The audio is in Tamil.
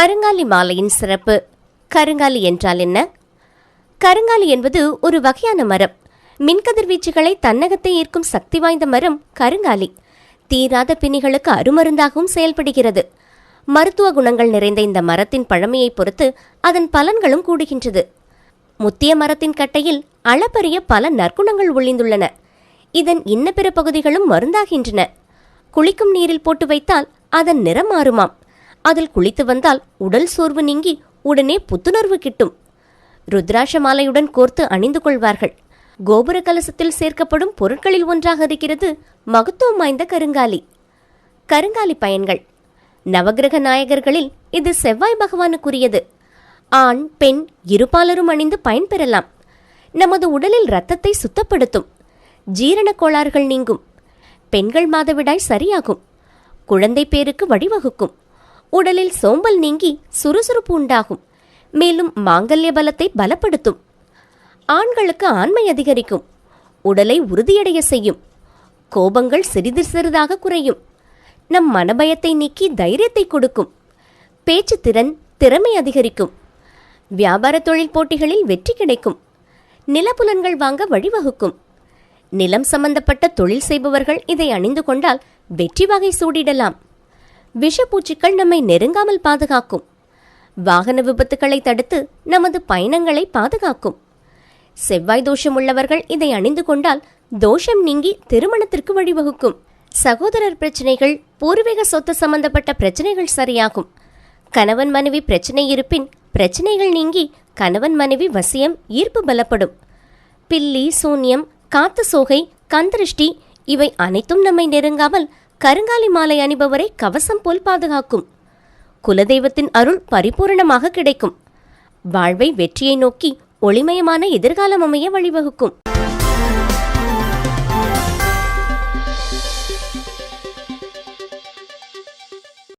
கருங்காலி மாலையின் சிறப்பு. கருங்காலி என்றால் என்ன? கருங்காலி என்பது ஒரு வகையான மரம். மின்கதிர்வீச்சுகளை தன்னகத்தை ஈர்க்கும் சக்தி வாய்ந்த மரம் கருங்காலி. தீராத பிணிகளுக்கு அருமருந்தாகவும் செயல்படுகிறது. மருத்துவ குணங்கள் நிறைந்த இந்த மரத்தின் பழமையை பொறுத்து அதன் பலன்களும் கூடுகின்றது. முத்திய மரத்தின் கட்டையில் அளப்பரிய பல நற்குணங்கள் ஒளிந்துள்ளன. இதன் இன்ன பிற பகுதிகளும் மருந்தாகின்றன. குளிக்கும் நீரில் போட்டு வைத்தால் அதன் நிறம் மாறுமாம். அதில் குளித்து வந்தால் உடல் சோர்வு நீங்கி உடனே புத்துணர்வு கிட்டும். ருத்ராட்ச மாலையுடன் கோர்த்து அணிந்து கொள்வார்கள். கோபுர கலசத்தில் சேர்க்கப்படும் பொருட்களில் ஒன்றாக இருக்கிறது மகத்துவம் வாய்ந்த கருங்காலி. கருங்காலி பயன்கள். நவக்கிரக நாயகர்களில் இது செவ்வாய் பகவானுக்குரியது. ஆண் பெண் இருபாலரும் அணிந்து பயன்பெறலாம். நமது உடலில் இரத்தத்தை சுத்தப்படுத்தும். ஜீரண கோளாறுகள் நீங்கும். பெண்கள் மாதவிடாய் சரியாகும். குழந்தை பேருக்கு வழிவகுக்கும். உடலில் சோம்பல் நீங்கி சுறுசுறுப்பு உண்டாகும். மேலும் மாங்கல்ய பலத்தை பலப்படுத்தும். ஆண்களுக்கு ஆண்மை அதிகரிக்கும். உடலை உறுதியடைய செய்யும். கோபங்கள் சிறிது சிறிதாக குறையும். நம் மனபயத்தை நீக்கி தைரியத்தை கொடுக்கும். பேச்சு திறன் திறமை அதிகரிக்கும். வியாபார தொழில் போட்டிகளில் வெற்றி கிடைக்கும். நிலப்புலன்கள் வாங்க வழிவகுக்கும். நிலம் சம்பந்தப்பட்ட தொழில் செய்பவர்கள் இதை அணிந்து கொண்டால் வெற்றி வகை சூடிடலாம். விஷப்பூச்சிகள் நம்மை நெருங்காமல் பாதுகாக்கும். வாகன விபத்துகளை தடுத்து நமது பயணங்களை பாதுகாக்கும். செவ்வாய் தோஷம் உள்ளவர்கள் இதை அணிந்து கொண்டால் தோஷம் நீங்கி திருமணத்திற்கு வழிவகுக்கும். சகோதரர் பிரச்சனைகள் பூர்வீக சொத்து சம்பந்தப்பட்ட பிரச்சனைகள் சரியாகும். கணவன் மனைவி பிரச்சனை இருப்பின் பிரச்சனைகள் நீங்கி கணவன் மனைவி வசியம் ஈர்ப்பு பலப்படும். பில்லி சூன்யம் காத்து சோகை கந்திருஷ்டி இவை அனைத்தும் நம்மை நெருங்காமல் கருங்காலி மாலை அணிபவரை கவசம் போல் பாதுகாக்கும். குலதெய்வத்தின் அருள் பரிபூரணமாக கிடைக்கும். வாழ்வை வெற்றியை நோக்கி ஒளிமயமான எதிர்காலம் அமைய வழிவகுக்கும்.